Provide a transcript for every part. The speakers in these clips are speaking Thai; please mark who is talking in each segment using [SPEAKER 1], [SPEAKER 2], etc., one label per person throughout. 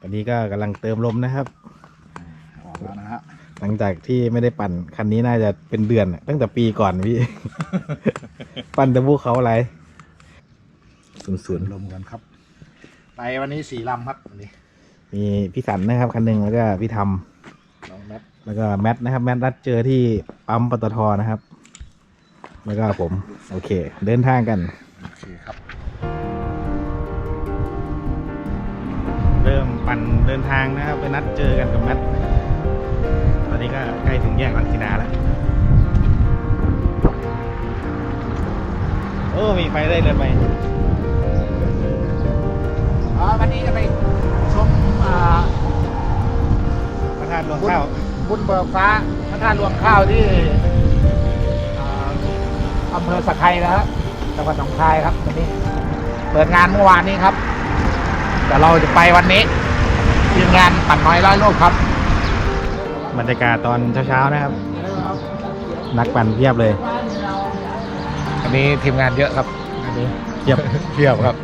[SPEAKER 1] ตอนนี้ก็กำลังเติมลมนะครับ
[SPEAKER 2] ออกแล้วนะฮะ
[SPEAKER 1] หลังจากที่ไม่ได้ปั่นคันนี้น่าจะเป็นเดือนอะตั้งแต่ปีก่อนพี่ ปั่นแต่ภูเขาอะไรศูนย์ศูนย์
[SPEAKER 2] ลมกันครับไปวันนี้สี่ลำครับวันนี้
[SPEAKER 1] มีพี่สันนะครับคันหนึ่งแล้วก็พี่ท
[SPEAKER 2] น้องแมทำ
[SPEAKER 1] แล้วก็แมทนะครับ แมทนัดเจอที่ปั๊มปตทนะครับ แล้วก็ผม โอเค เดินทางกัน
[SPEAKER 2] โอเคครับ
[SPEAKER 1] ปั่นเดินทางนะครับ ไปนัดเจอกันกับแมทตอนนี้ก็ใกล้ถึงแยกลังสินาแล้วโอ้มีไฟได้เลยไหม
[SPEAKER 2] อ๋อวันนี้จะไปชมอ่า
[SPEAKER 1] พระธาตุรวงข้าว
[SPEAKER 2] บุญเบิกฟ้าพระธาตุรวงข้าวที่อ่าอำเภอสักไครนะครับจังหวัดหนองคายครับวันนี้ เปิดงานเมื่อวานนี้ครับ แต่เราจะไปวันนี้ ทีมงานปั่นน้อยร้อยโลกครับ
[SPEAKER 1] บรรยากาศตอนเช้าๆนะครับ นักปั่นเพียบเลย
[SPEAKER 2] วันนี้ทีมงานเยอะครับอันนี้
[SPEAKER 1] เพียบ
[SPEAKER 2] เพียบครับ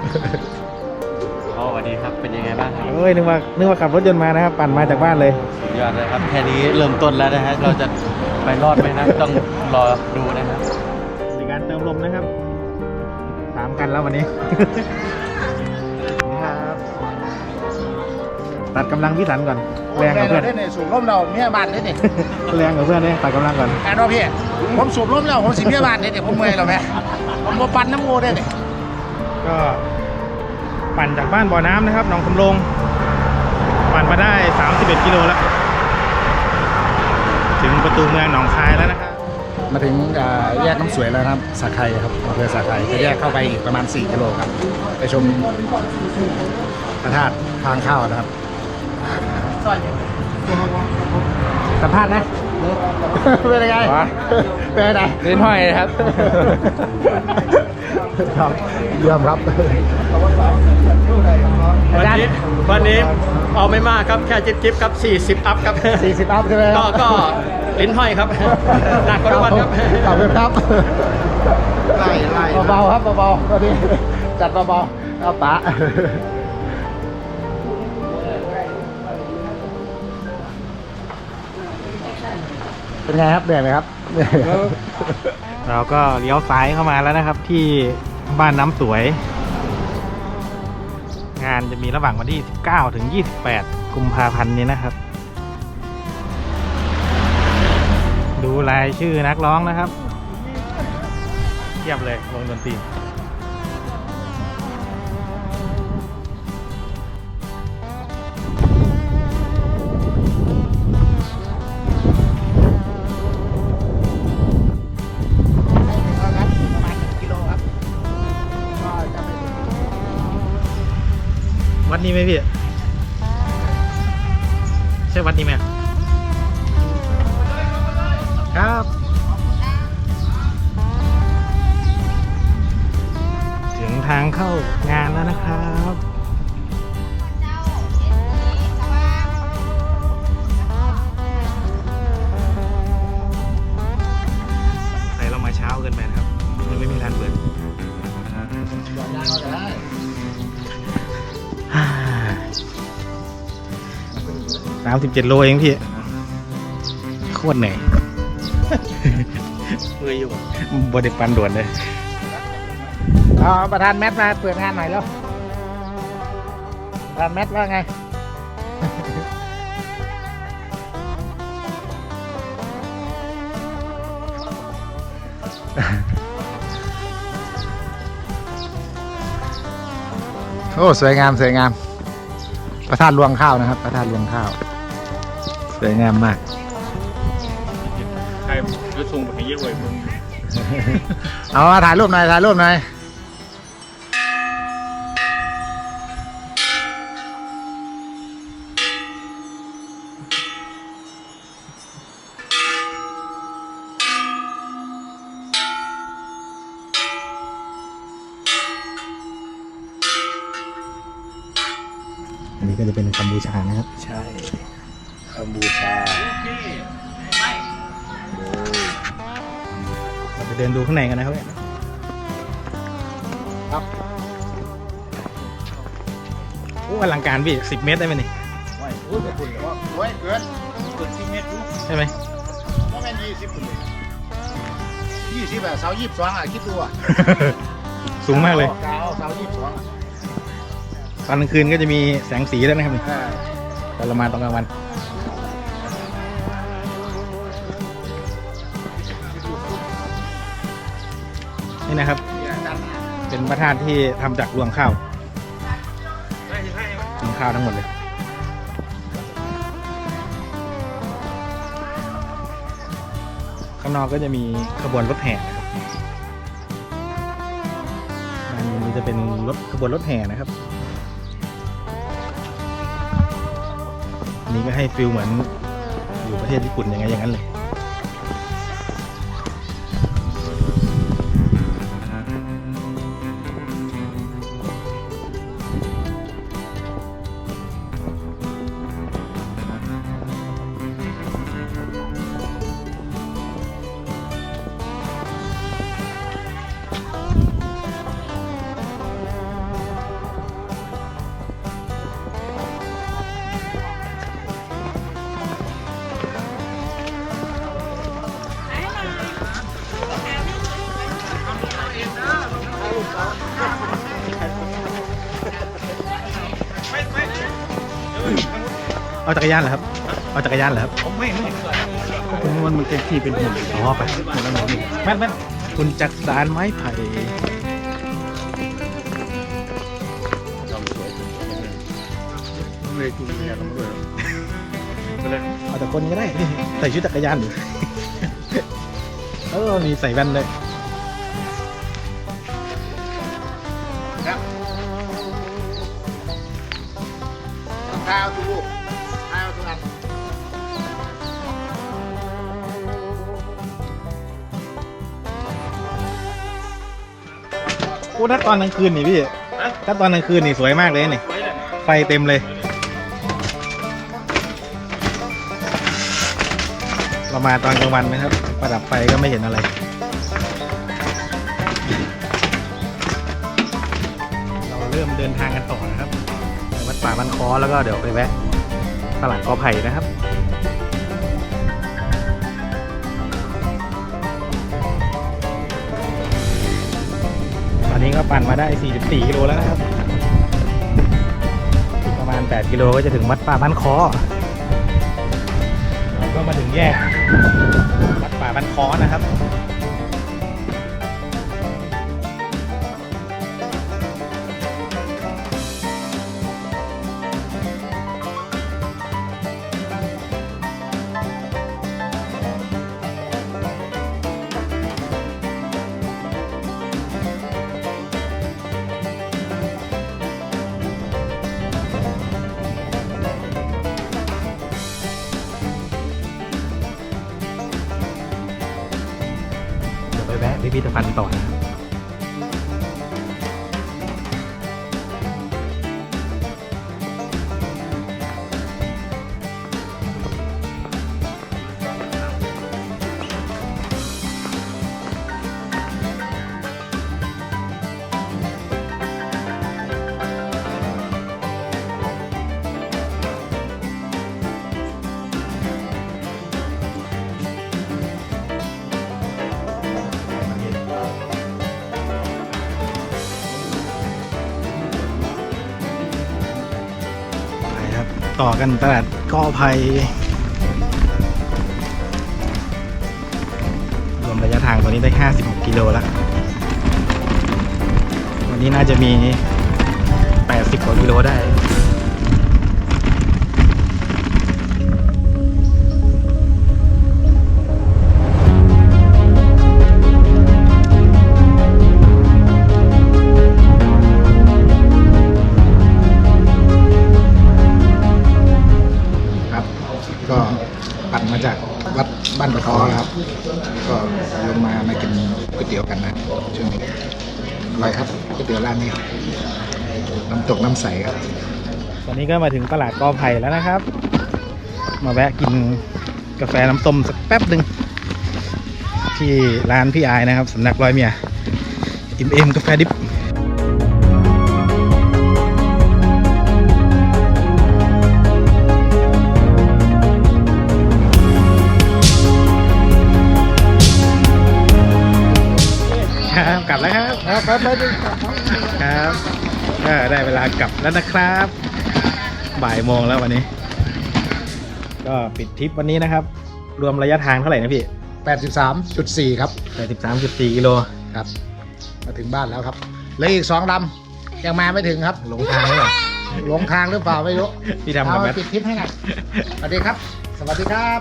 [SPEAKER 3] อ๋อสวัสดีครับเป็นยังไงบ้างครับ
[SPEAKER 1] เอ้ยนึกว่านึกว่าขับรถยนต์มานะครับ ปั่นมาจากบ้านเลย
[SPEAKER 3] สุดยอดเลยครับแค่นี้เริ่มต้นแล้วนะฮะเราจะไปรอดไหมนะต้องรอดูนะครับ
[SPEAKER 1] ในการเติมลมนะครับสามกันแล้ววันนี้ ตัดกำลังพี่สันก่อนแรงกับเพื่อน
[SPEAKER 2] ได้เนี่ยสูบลมเราเมียบ้านได้เนี่ย
[SPEAKER 1] แรงกับเพื่อนเนี่ยตัดกำลังก่อน
[SPEAKER 2] แอนว่าพี่ผมสูบลมแล้วผมสิเมียบ้านได้เนี่ยผมเมื่อยแล้วแม่ผมมาปั่นน้ำงูได้เนี่ย
[SPEAKER 1] ก็ปั่นจากบ้านบ่อน้ำนะครับหนองคำลงปั่นมาได้ 31 กิโลแล้ว ถึงประตูเมืองหนองคายแล้วนะครับ
[SPEAKER 2] มาถึงอ่าแยกน้ำสวยแล้วนะครับสาไครครับอำเภอสาไครจะแยกเข้าไปอีกประมาณ 4 กิโลครับ ไปชมพระธาตุทางเข้านะครับ สัมภาษณ์นะ เป็นยังไงเป็นยังไง
[SPEAKER 3] เล่นห้อยนะครับ
[SPEAKER 2] ครับเยี่ยมครับ
[SPEAKER 3] วันนี้วันนี้เอาไม่มากครับแค่จิ๊บจิ๊บครับ 40 อัพครับ
[SPEAKER 2] 40 อัพใช่ไหมค
[SPEAKER 3] ก็
[SPEAKER 2] รับ
[SPEAKER 3] ก็ลิ้นห้อยครับ หนักกว่าทุกวันครับ
[SPEAKER 2] ขอบคุณครับไล่ไล่เบาๆครับเบาๆตอนนี้จัดเบาๆเอาปะ เป็นไงครับเหนื่อยไหมครับเหนื่อยครับ
[SPEAKER 1] เราก็เลี้ยวซ้ายเข้ามาแล้วนะครับ ที่บ้านน้ำสวย งานจะมีระหว่างวันที่ 19 ถึง 28 กุมภาพันธ์นี้นะครับ ดูรายชื่อนักร้องนะครับเทียบเลยวงดนตรี นี้ไหมพี่ ใช่วัดนี้ไหมครับถึงทางเข้างานแล้วนะครับ สามสิบเจ็ดโลเองพี่ โคตรเหนื่อย
[SPEAKER 3] เมื่อยอยู่
[SPEAKER 1] บไดิปันด่วนเลย
[SPEAKER 2] เอาประธานแมทมาเปิดงานหน่อยแล้วประธานแมทว่าไงโอ้สวยงามสวยงาม ประธานรวงข้าวนะครับ ประธานรวงข้าว
[SPEAKER 1] ส วยงามมาก
[SPEAKER 3] ใครรถส่งไปเยอะเลยมึง
[SPEAKER 2] เอามาถ่ายรูปหน่อยถ่ายรูปหน่อย
[SPEAKER 1] อันนี้ก็จะเป็นกัมพูชานะครับ
[SPEAKER 2] ใช่ กัมพูชา
[SPEAKER 1] เราไปเดินดูข้างในกันนะครับ
[SPEAKER 2] ครับ
[SPEAKER 1] โอ้อลังการพี่สิบเมตรได้ไหมนี่
[SPEAKER 2] พูดกับคุณว่าโอ้ยเกินเกินสิบเมตร
[SPEAKER 1] ใช่ไหม
[SPEAKER 2] ว่าแม่นยี่สิบเลยยี่สิบอะเสายี่สิบสองอะคิดดูอะ
[SPEAKER 1] สูงมากเลย
[SPEAKER 2] เสาเสายี่สิบสองอะ
[SPEAKER 1] ตอนกลางคืนก็จะมีแสงสีด้วยนะครับนี่
[SPEAKER 2] เออ
[SPEAKER 1] แต่เรามาตอนกลางวัน นี่นะครับ
[SPEAKER 2] เป็
[SPEAKER 1] นพระธาตุที่ทำจากรวงข้าวรวงข้าวทั้งหมดเลยข้างนอกก็จะมีขบวนรถแห่นะครับอันนี้จะเป็นรถขบวนรถแห่นะครับนี้ก็ให้ฟิลเหมือนอยู่ประเทศญี่ปุ่นยังไงอย่างนั้นเลย เอาจักรยานเหรอครับ เอาจักรยานเหรอครับ
[SPEAKER 2] ไม่ไม่
[SPEAKER 1] ผมมันมันเต็มที่เป็นหุ่นอ๋อไปแม่นแม่นคุณจักสารไม้ไผ่
[SPEAKER 2] เลยจุดเนียลงด้วย
[SPEAKER 1] เอาแต่คนก็ได้ใส่ชุดจักรยานอยู่เออมีใส่แว่นเลย
[SPEAKER 2] ข้าวทุก
[SPEAKER 1] โอ้ถ้าตอนกลางคืนนี่พี่ถ้าตอนกลางคืนนี่สวยมากเลยนี่ไฟเต็มเลย เรามาตอนกลางวันนะครับ ประดับไฟก็ไม่เห็นอะไร เราเริ่มเดินทางกันต่อนะครับไปวัดป่าบ้านคอแล้วก็เดี๋ยวไปแวะตลาดกอไผ่นะครับ นี้ก็ปั่นมาได้ 44 กิโลแล้วนะครับ ประมาณ 8 กิโลก็จะถึงวัดป่าบ้านคอก็มาถึงแยกวัดป่าบ้านคอนะครับ พิพิธภัณฑ์ต่อนะ ต่อกันตลาดกอภัยรวมระยะทางตันนี้ได้ 56 กิโลแล้ว วันนี้น่าจะมี 80 กว่ากิโลได้
[SPEAKER 2] ก็ลงมามากินก๋วยเตี๋ยวกันนะช่วงนี้อร่อยครับก๋วยเตี๋ยวร้านนี้ น้ำตกน้ำใสครับ
[SPEAKER 1] ตอนนี้ก็มาถึงตลาดกอไผ่แล้วนะครับ มาแวะกินกาแฟน้ำส้มสักแป๊บหนึ่งที่ร้านพี่อายนะครับสำนักร้อยเมียอิ่มเอ็มกาแฟดิบ
[SPEAKER 2] ไปดู
[SPEAKER 1] ครับก็ได้เวลากลับแล้วนะครับ บ่ายโมงแล้ววันนี้ ก็ปิดทริปวันนี้นะครับ รวมระยะทางเท่าไหร่นะพี่
[SPEAKER 2] แปดสิบสามจุดสี่ครับ
[SPEAKER 1] 83.4กิโล
[SPEAKER 2] ครับ มาถึงบ้านแล้วครับเหลืออีกสองลำยังมาไม่ถึงครับ
[SPEAKER 1] หลงทางแล้วเหรอ
[SPEAKER 2] หลงทางหรือเปล่าไม่รู้
[SPEAKER 1] พี่ทำกับ
[SPEAKER 2] เอา
[SPEAKER 1] แมท
[SPEAKER 2] ปิดทริปให้หน่อยสวัสดีครับ สวัสดีครับ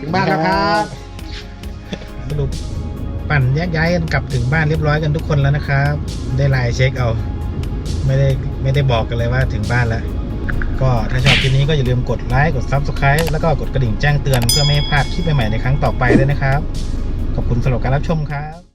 [SPEAKER 2] ถึงบ้านแล้วครับ
[SPEAKER 1] สรุป ปั่นแยกย้ายกันกลับถึงบ้านเรียบร้อยกันทุกคนแล้วนะครับ ได้ไลน์เช็คเอา ไม่ได้ไม่ได้บอกกันเลยว่าถึงบ้านแล้ว ก็ถ้าชอบคลิปนี้ก็อย่าลืมกดไลค์กด Subscribe แล้วก็กดกระดิ่งแจ้งเตือนเพื่อไม่ให้พลาดคลิปใหม่ๆในครั้งต่อไปด้วยนะครับ ขอบคุณสำหรับการรับชมครับ